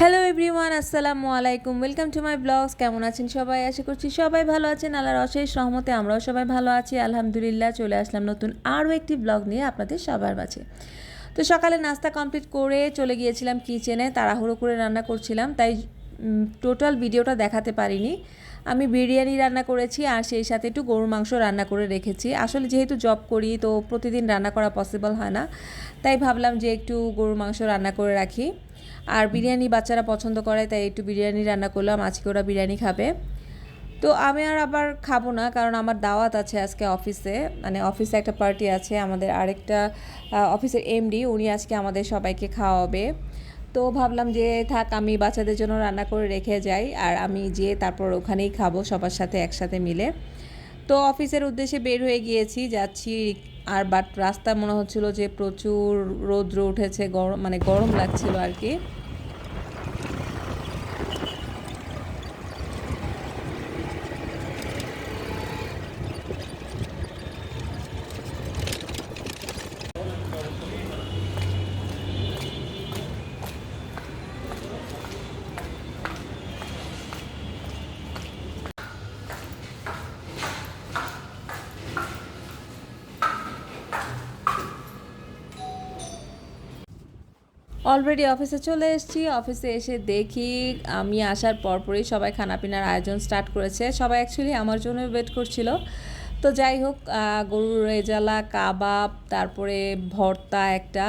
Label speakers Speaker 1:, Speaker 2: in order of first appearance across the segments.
Speaker 1: Hello everyone আসসালামু আলাইকুম welcome to my blogs কেমন আছেন সবাই? আশা করছি সবাই ভালো আছেন। আল্লাহর অশেষ রহমতে আমরাও সবাই ভালো আছি। আলহামদুলিল্লাহ, চলে আসলাম নতুন আরও একটি ব্লগ নিয়ে আপনাদের সবার মাঝে। তো সকালে নাস্তা কমপ্লিট করে চলে গিয়েছিলাম কিচেনে তাড়াহুড়ো করে রান্না করছিলাম, তাই টোটাল ভিডিওটা দেখাতে পারিনি। আমি বিরিয়ানি রান্না করেছি আর সেই সাথে একটু গরুর মাংস রান্না করে রেখেছি। আসলে যেহেতু জব করি, তো প্রতিদিন রান্না করা পসিবল হয় না। তাই ভাবলাম যে একটু গরুর মাংস রান্না করে রাখি। আর বিরিয়ানি বাচ্চারা পছন্দ করে, তাই একটু বিরিয়ানি রান্না করলাম। আজকে ওরা বিরিয়ানি খাবে। তো আমি আর আবার খাব না, কারণ আমার দাওয়াত আছে আজকে অফিসে। মানে অফিসে একটা পার্টি আছে, আমাদের আরেকটা অফিসের এমডি, উনি আজকে আমাদের সবাইকে খাওয়াবে। তো ভাবলাম যে থাক, আমি বাচ্চাদের জন্য রান্না করে রেখে যাই, আর আমি যেয়ে তারপর ওখানেই খাব সবার সাথে একসাথে মিলে। তো অফিসের উদ্দেশ্যে বের হয়ে গিয়েছি, যাচ্ছি আর বাট রাস্তা মনে হচ্ছিল যে প্রচুর রৌদ্র উঠেছে গরম মানে গরম লাগছিল আর কি। অলরেডি অফিসে চলে এসেছি। অফিসে এসে দেখি আমি আসার পরপরই সবাই খানাপিনার আয়োজন স্টার্ট করেছে। সবাই অ্যাকচুয়ালি আমার জন্য ওয়েট করছিল। তো যাই হোক গরুর রেজালা কাবাব তারপরে ভর্তা একটা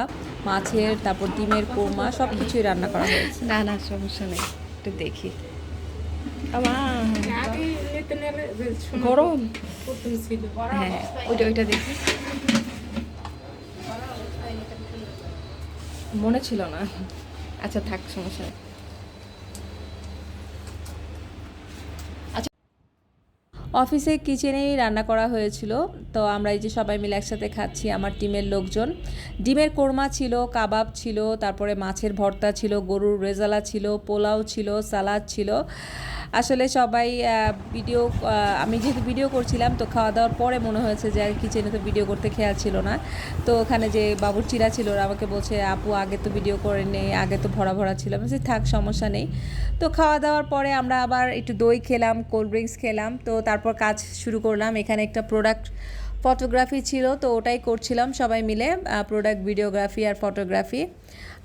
Speaker 1: মাছের তারপর ডিমের কোরমা সব কিছুই রান্না করা হয়েছে।
Speaker 2: না না সমস্যা নেই। একটু দেখি। গরম? হ্যাঁ ওইটা ওইটা দেখি। মনে ছিল না। আচ্ছা থাক সমস্যা
Speaker 1: অফিসে কিচেনেই রান্না করা হয়েছিল। তো আমরা এই যে সবাই মিলে একসাথে খাচ্ছি, আমার টিমের লোকজন। ডিমের কোরমা ছিল, কাবাব ছিল, তারপরে মাছের ভর্তা ছিল, গরুর রেজালা ছিল, পোলাও ছিল, সালাদ ছিল। আসলে সবাই ভিডিও আমি যেহেতু ভিডিও করছিলাম, তো খাওয়া দাওয়ার পরে মনে হয়েছে যে কিচেনে তো ভিডিও করতে খেয়াল ছিল না। তো ওখানে যে বাবুর চিরা ছিল, ওরা আমাকে বলছে, আপু, আগে তো ভিডিও করে নেই আগে তো ভরা ভরা ছিল। আমি থাক, সমস্যা নেই। তো খাওয়া দাওয়ার পরে আমরা আবার একটু দই খেলাম কোল্ড ড্রিঙ্কস খেলাম। তো তারপর কাজ শুরু করলাম। এখানে একটা প্রোডাক্ট ফটোগ্রাফি ছিল, তো ওটাই করছিলাম সবাই মিলে প্রোডাক্ট ভিডিওগ্রাফি আর ফটোগ্রাফি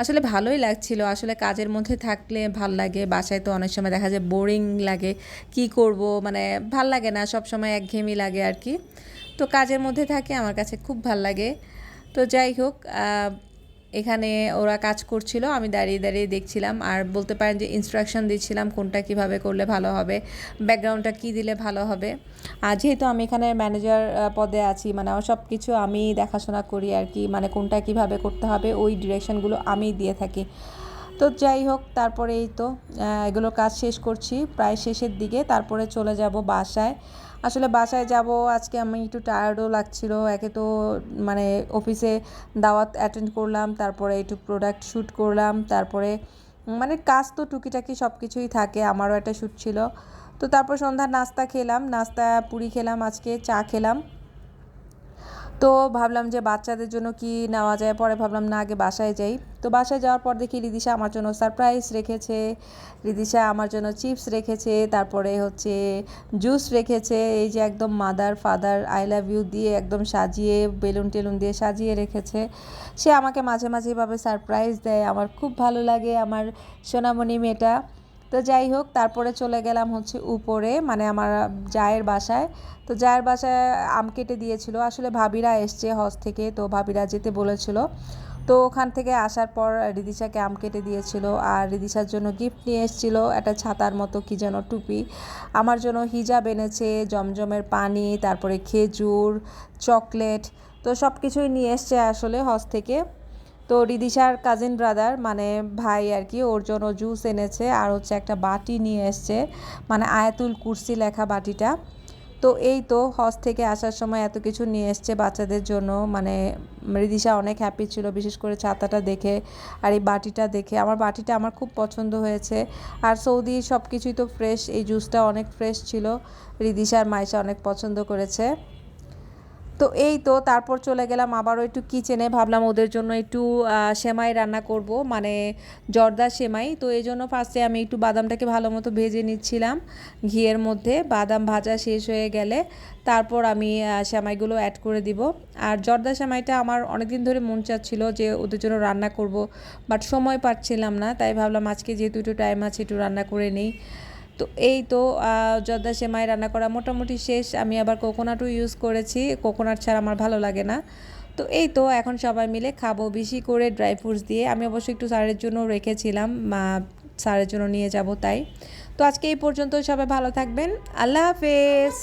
Speaker 1: আসলে ভালোই লাগছিল। আসলে কাজের মধ্যে থাকলে ভালো লাগে, বাসায় তো অনেক সময় দেখা যায় বোরিং লাগে। কি করব? মানে ভালো লাগে না সব সময় একঘেয়েমি লাগে আর কি। তো কাজের মধ্যে থাকে, আমার কাছে খুব ভালো লাগে। তো যাই হোক এখানে ওরা কাজ করছিল, আমি দাঁড়িয়ে দাঁড়িয়ে দেখছিলাম আর বলতে পারেন যে ইনস্ট্রাকশন দিচ্ছিলাম কোনটা কীভাবে করলে ভালো হবে ব্যাকগ্রাউন্ডটা কি দিলে ভালো হবে। আর যেহেতু আমি এখানে ম্যানেজার পদে আছি মানে আমার সব কিছু আমি দেখাশোনা করি আর কি মানে কোনটা কীভাবে করতে হবে, ওই ডিরেকশনগুলো আমি দিয়ে থাকি। তো যাই হোক, তারপরে এই তো এগুলো কাজ শেষ করছি। প্রায় শেষের দিকে তারপরে চলে যাব বাসায়। আসলে বাসায় যাব, আজকে আমি একটু টায়ার্ডও লাগছিল। একে তো মানে অফিসে দাওয়াত অ্যাটেন্ড করলাম, তারপরে একটু প্রোডাক্ট শ্যুট করলাম, তারপরে মানে কাজ তো টুকিটাকি সব কিছুই থাকে, আমারও একটা শ্যুট ছিল। তো তারপর সন্ধ্যার নাস্তা খেলাম, নাস্তা পুরি খেলাম, আজকে চা খেলাম। তো ভাবলাম যে বাচ্চাদের জন্য কি নেওয়া যায়? পরে ভাবলাম, না, আগে বাসায় যাই। তো বাসায় যাওয়ার পর দেখি রিদিশা আমার জন্য সারপ্রাইজ রেখেছে। রিদিশা আমার জন্য চিপস রেখেছে, তারপরে হচ্ছে জুস রেখেছে। এই যে একদম mother father, I love you দিয়ে একদম সাজিয়ে, বেলুন টেলুন দিয়ে সাজিয়ে রেখেছে। সে আমাকে মাঝে মাঝে এভাবে সারপ্রাইজ দেয়। আমার খুব ভালো লাগে আমার সোনামণি মেয়েটা। তো যাই হোক, তারপরে চলে গেলাম হচ্ছে উপরে মানে আমার জায়ের বাসায়। তো জায়ের বাসায় আম কেটে দিয়েছিল। আসলে ভাবিরা এসছে হজ থেকে, তো ভাবিরা যেতে বলেছিল। তো ওখান থেকে আসার পর রিদিশাকে আম কেটে দিয়েছিল আর রিদিশার জন্য গিফট নিয়ে এসেছিল একটা ছাতার মতো কি যেন টুপি। আমার জন্য হিজাব এনেছে, জমজমের পানি, তারপরে খেজুর, চকলেট, তো সব কিছুই নিয়ে এসছে আসলে হজ থেকে। তো রিদিশার কাজিন ব্রাদার মানে ভাই আর কি, ওর জন্য জুস এনেছে আর হচ্ছে একটা বাটি নিয়ে এসছে মানে আয়াতুল কুরসি লেখা বাটিটা। তো এই তো হজ থেকে আসার সময় এত কিছু নিয়ে এসছে বাচ্চাদের জন্য মানে মৃদিশা অনেক হ্যাপি ছিল, বিশেষ করে ছাতাটা দেখে আর এই বাটিটা দেখে। আমার বাটিটা আমার খুব পছন্দ হয়েছে আর সৌদি সব কিছুই তো ফ্রেশ এই জুসটা অনেক ফ্রেশ ছিল রিদিশা আর মাইশা অনেক পছন্দ করেছে। তো এই তো তারপর চলে গেলাম আবারও একটু কিচেনে ভাবলাম ওদের জন্য একটু সেমাই রান্না করব মানে জর্দা সেমাই। তো এই জন্য ফার্স্টে আমি একটু বাদামটাকে ভালো মতো ভেজে নিচ্ছিলাম ঘিয়ের মধ্যে। বাদাম ভাজা শেষ হয়ে গেলে তারপর আমি সেমাইগুলো অ্যাড করে দিব। আর জর্দা সেমাইটা আমার অনেকদিন ধরে মন চাচ্ছিল যে ওদের জন্য রান্না করব বাট সময় পাচ্ছিলাম না। তাই ভাবলাম আজকে যেহেতু একটু টাইম আছে, একটু রান্না করে নিই। তো এই তো জর্দা সেমাই রান্না করা মোটামুটি শেষ। আমি আবার কোকোনাটও ইউজ করেছি। কোকোনাট ছাড়া আমার ভালো লাগে না। তো এই তো, এখন সবাই মিলে খাব বেশি করে ড্রাই ফ্রুটস দিয়ে। আমি অবশ্যই একটু স্যারের জন্য রেখেছিলাম। স্যারের জন্য নিয়ে যাব তাই। তো আজকে এই পর্যন্ত সবাই ভালো থাকবেন। আল্লাহ হাফেজ।